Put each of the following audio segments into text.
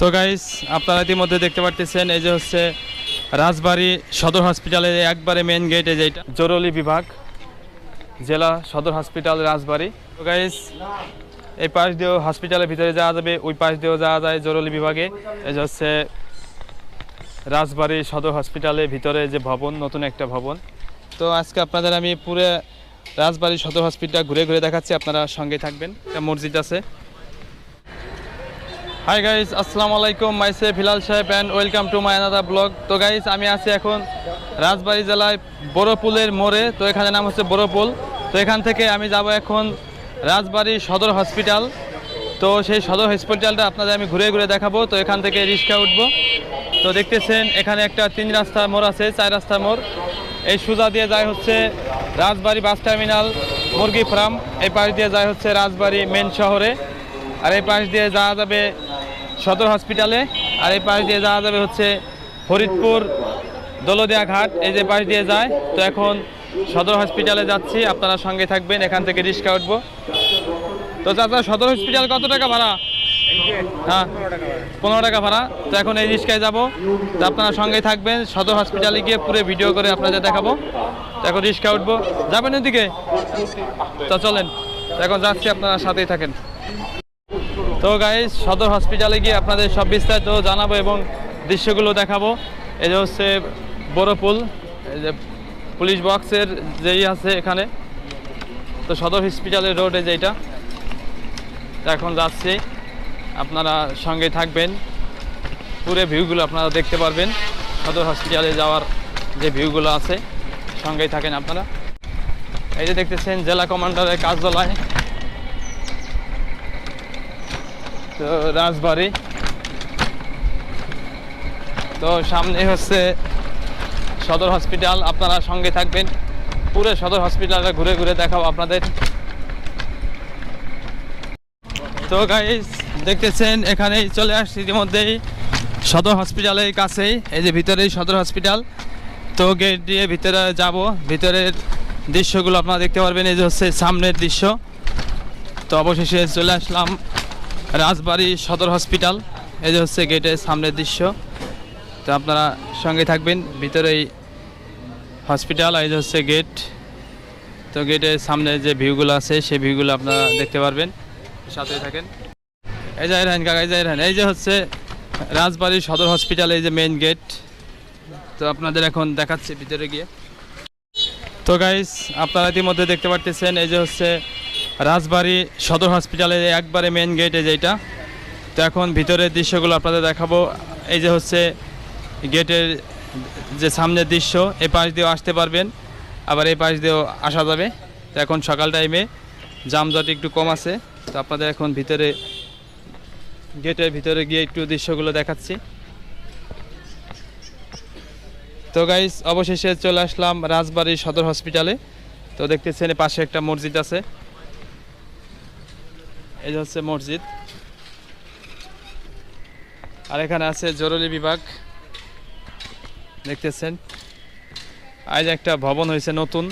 তো গাইস আপনারা ইতিমধ্যে দেখতে পারতেছেন, এই যে হচ্ছে রাজবাড়ী সদর হসপিটালের একবারে মেন গেট এই যে এটা জরুরি বিভাগ, জেলা সদর হসপিটাল রাজবাড়ী। তো গাইস এই পাশ দিয়েও হসপিটালের ভিতরে যাওয়া যাবে, ওই পাশ দিয়েও যাওয়া যায় জরুরি বিভাগে। এই যে হচ্ছে রাজবাড়ী সদর হসপিটালের ভিতরে যে ভবন, নতুন একটা ভবন। তো আজকে আপনাদের আমি পুরো রাজবাড়ী সদর হসপিটাল ঘুরে ঘুরে দেখাচ্ছি, আপনারা সঙ্গে থাকবেন। একটা মসজিদ আছে। হাই গাইস আসসালামু আলাইকুম মাই মাইসে ফিলাল সাহেব and welcome to my another blog তো গাইস আমি আছি এখন রাজবাড়ি জেলায় বড়পুলের মোড়ে। তো এখানে নাম হচ্ছে বড়পুল। তো এখান থেকে আমি যাব এখন রাজবাড়ি সদর হসপিটাল তো সেই সদর হসপিটালটা আপনাদের আমি ঘুরে ঘুরে দেখাবো। তো এখান থেকে রিক্সা উঠবো। তো দেখতেছেন, এখানে একটা তিন রাস্তার মোড় আছে, চার রাস্তার মোড়। এই সুজা দিয়ে যায় হচ্ছে রাজবাড়ি বাস টার্মিনাল মুরগি ফার্ম এই পাশ দিয়ে যায় হচ্ছে রাজবাড়ি মেন শহরে। আর এই পাশ দিয়ে যাওয়া যাবে সদর হসপিটালে। আর এই পাশ দিয়ে যাওয়া যাবে হচ্ছে ফরিদপুর দলদিয়া ঘাট। এই যে পাশ দিয়ে যায়, তো এখন সদর হসপিটালে যাচ্ছি। আপনারা সঙ্গে থাকবেন, এখান থেকে রিক্সা উঠবো। তো চাচা, সদর হসপিটাল কত টাকা ভাড়া? হ্যাঁ পনেরো টাকা ভাড়া। তো এখন এই রিক্সায় যাব। তো আপনারা সঙ্গে থাকবেন, সদর হসপিটালে গিয়ে পুরো ভিডিও করে আপনাদের দেখাবো। তো এখন রিক্সা উঠবো। যাবেন ওদিকে তো চলেন এখন যাচ্ছি, আপনারা সাথেই থাকেন। তো গাইজ সদর হসপিটালে গিয়ে আপনাদের সব বিস্তারিত জানাব এবং দৃশ্যগুলো দেখাবো। এই যে হচ্ছে বড় পুল, এই যে পুলিশ বক্সের যেই আছে এখানে। তো সদর হসপিটালের রোডে যেটা এখন যাচ্ছি। আপনারা সঙ্গে থাকবেন। পুরো ভিউগুলো আপনারা দেখতে পারবেন। সদর হসপিটালে যাওয়ার যে ভিউগুলো আছে, সঙ্গেই থাকেন আপনারা। এই যে দেখতেছেন জেলা কমান্ডারের কার্যালয়। তো রাজবাড়ি। তো সামনে হচ্ছে সদর হসপিটাল, আপনারা সঙ্গে থাকবেন। পুরো সদর হসপিটালটা ঘুরে ঘুরে দেখাবো আপনাদের। তো গাইস দেখতেছেন, এখানেই চলে আসছি ইতিমধ্যেই। সদর হসপিটালের কাছেই, এই যে ভিতরেই সদর হসপিটাল। তো গেট দিয়ে ভিতরে যাব। ভিতরের দৃশ্যগুলো আপনারা দেখতে পারবেন, এই যে হচ্ছে সামনের দৃশ্য। তো অবশেষে চলে আসলাম। রাজবাড়ী সদর হসপিটাল, এই যে হচ্ছে গেটের সামনের দৃশ্য। তো আপনারা সঙ্গে থাকবেন, ভিতরেই হসপিটাল এই যে হচ্ছে গেট। তো গেটের সামনে যে ভিউগুলো আছে, সেই ভিউগুলো আপনারা দেখতে পারবেন। সাথে থাকেন। এই যে রাহেন কাকা, এই যে রাহেন এই যে হচ্ছে রাজবাড়ী সদর হসপিটাল, এই যে মেইন গেট তো আপনাদের এখন দেখাচ্ছি ভিতরে গিয়ে। তো গাইস আপনারা ইতিমধ্যে দেখতে পারতেছেন, এই যে হচ্ছে রাজবাড়ী সদর হসপিটালের একবারে মেন গেট যেটা তো এখন ভিতরের দৃশ্যগুলো আপনাদের দেখাবো। এই যে হচ্ছে গেটের যে সামনের দৃশ্য এই পাশ দিয়েও আসতে পারবেন, আবার এই পাশ দিয়েও আসা যাবে। তো এখন সকাল টাইমে জামজট একটু কম আছে। তো আপনাদের এখন ভিতরে গেটের ভিতরে গিয়ে একটু দৃশ্যগুলো দেখাচ্ছি। তো গাইস অবশেষে চলে আসলাম রাজবাড়ী সদর হসপিটালে তো দেখতেছেন এ পাশে একটা মসজিদ আছে। এই হচ্ছে মসজিদ। আর এখানে আছে জরুরি বিভাগ। দেখতেছেন। আজ একটা ভবন হয়েছে নতুন।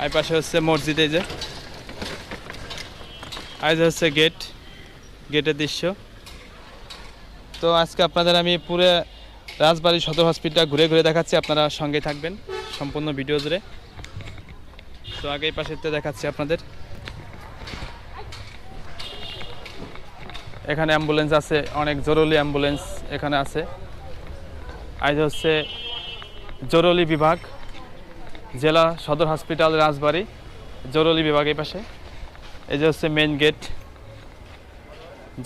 আর পাশে হচ্ছে মসজিদ এই যে। আজ হচ্ছে গেট, গেটের দৃশ্য। তো আজকে আপনাদের আমি পুরো রাজবাড়ী সদর হসপিটাল ঘুরে ঘুরে দেখাচ্ছি। আপনারা সঙ্গে থাকবেন সম্পূর্ণ ভিডিও জুড়ে। তো আগে এই পাশেতে দেখাচ্ছি আপনাদের। এখানে অ্যাম্বুলেন্স আছে, অনেক জরুরি অ্যাম্বুলেন্স এখানে আছে। আজ হচ্ছে জরুরি বিভাগ, জেলা সদর হসপিটাল রাজবাড়ি, জরুরি বিভাগ এই পাশে। এই যে হচ্ছে মেন গেট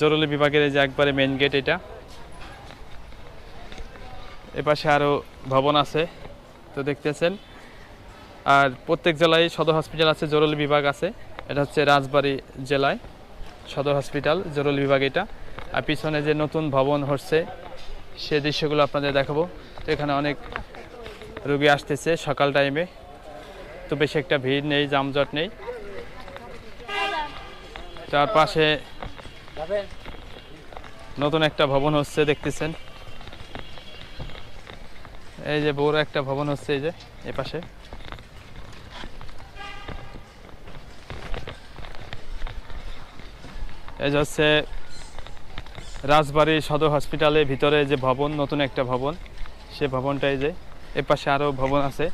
জরুরি বিভাগের এই যে একবারে মেন গেট এটা। এপাশে আরও ভবন আছে, তো দেখতেছেন। আর প্রত্যেক জেলায় সদর হসপিটাল আছে, জরুরি বিভাগ আছে। এটা হচ্ছে রাজবাড়ী জেলায়, সদর হসপিটাল জরুরি বিভাগ এটা। আর পিছনে যে নতুন ভবন হচ্ছে, সে দৃশ্যগুলো আপনাদের দেখাবো। তো এখানে অনেক রুগী আসতেছে সকাল টাইমে তো বেশি একটা ভিড় নেই, যানজট নেই। তার পাশে নতুন একটা ভবন হচ্ছে, দেখতেছেন। এই যে বড় একটা ভবন হচ্ছে এই যে এ পাশে এই হচ্ছে রাজবাড়ী সদর হসপিটালের ভিতরে যে ভবন, নতুন একটা ভবন, সে ভবনটাই যে এ পাশে আরও ভবন আছে।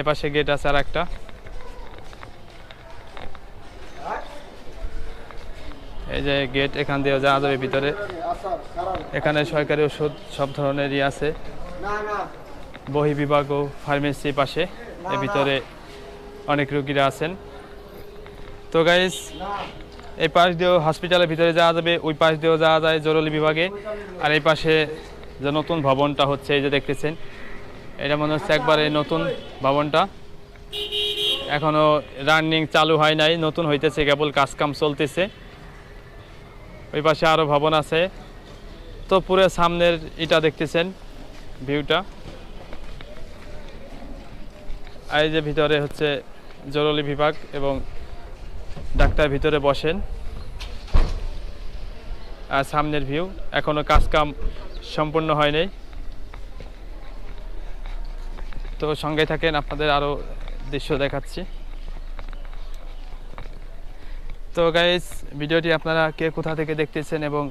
এ পাশে গেট আছে আর একটা এই যে গেট এখান দিয়ে যাওয়া যাবে ভিতরে। এখানে সরকারি ওষুধ সব ধরনেরই আছে। বহি বিভাগ ও ফার্মেসি পাশে। এর ভিতরে অনেক রুগীরা আছেন। তো গাইস এই পাশ দিয়েও হসপিটালের ভিতরে যাওয়া যাবে, ওই পাশ দিয়েও যাওয়া যায় জরুরি বিভাগে। আর এই পাশে যে নতুন ভবনটা হচ্ছে, এই যে দেখতেছেন, এটা মনে হচ্ছে একবারে নতুন ভবনটা। এখনও রানিং চালু হয় নাই, নতুন হইতেছে, কেবল কাজকাম চলতেছে। ওই পাশে আরও ভবন আছে। তো পুরো সামনের এটা দেখতেছেন ভিউটা এই যে ভিতরে হচ্ছে জরুরি বিভাগ এবং ডাক্তার ভিতরে বসেন। আর সামনের ভিউ এখনও কাজ কাম সম্পূর্ণ হয়নি তো সঙ্গে থাকেন, আপনাদের আরও দৃশ্য দেখাচ্ছি। তো গাইস ভিডিওটি আপনারা কে কোথা থেকে দেখতেছেন এবং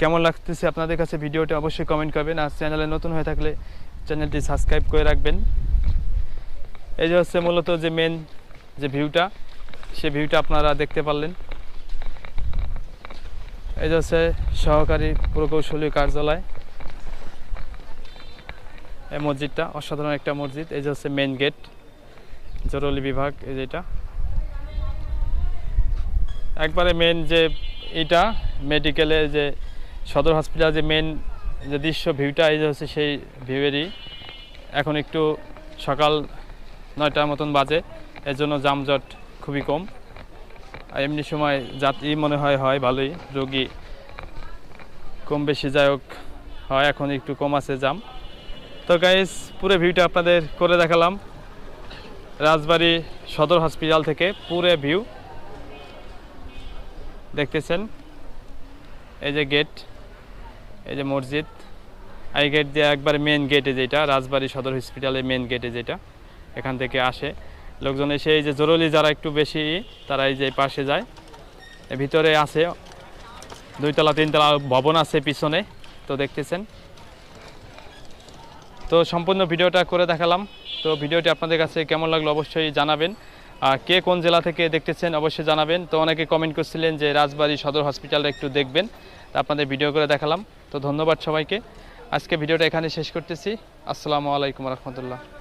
কেমন লাগতেছে আপনাদের কাছে ভিডিওটি অবশ্যই কমেন্ট করবেন। আর চ্যানেলে নতুন হয়ে থাকলে চ্যানেলটি সাবস্ক্রাইব করে রাখবেন। এই যে হচ্ছে মূলত যে মেন যে ভিউটা সে ভিউটা আপনারা দেখতে পারলেন। এই হচ্ছে সহকারী প্রকৌশলী কার্যালয়। এই মসজিদটা অসাধারণ একটা মসজিদ। এই যে হচ্ছে মেন গেট জরুরি বিভাগ, এই যেটা একবারে মেন যে এটা মেডিকেলে যে সদর হসপিটাল যে মেন যে দৃশ্য ভিউটা, এই যে হচ্ছে সেই ভিউয়েরই। এখন একটু সকাল নয়টার মতন বাজে, এর জন্য যানজট খুবই কম। এমনি সময় যাত্রী মনে হয় হয় ভালোই। রোগী কম বেশি যাই হোক, হয়, এখন একটু কম আছে জাম। তো গাইজ পুরো ভিউটা আপনাদের করে দেখালাম। রাজবাড়ি সদর হসপিটাল থেকে পুরো ভিউ দেখতেছেন? এই যে গেট এই যে মসজিদ। এই গেট দিয়ে একবার মেন গেটে যেটা, রাজবাড়ি সদর হসপিটালের মেন গেটে যেটা, এখান থেকে আসে। লোকজন এসে এই যে জরুরি যারা একটু বেশি, তারা এই যে পাশে যায়। ভিতরে আছে দুইতলা, তিনতলা ভবন আছে পিছনে, তো দেখতেছেন। তো সম্পূর্ণ ভিডিওটা করে দেখালাম। তো ভিডিওটি আপনাদের কাছে কেমন লাগল অবশ্যই জানাবেন। কে কোন জেলা থেকে দেখতেছেন অবশ্যই জানাবেন। তো অনেকে কমেন্ট করছিলেন যে রাজবাড়ী সদর হসপিটালটা একটু দেখবেন। তা আপনাদের ভিডিও করে দেখালাম। তো ধন্যবাদ সবাইকে। আজকে ভিডিওটা এখানে শেষ করতেছি। আসসালামু আলাইকুম রহমতুল্লাহ।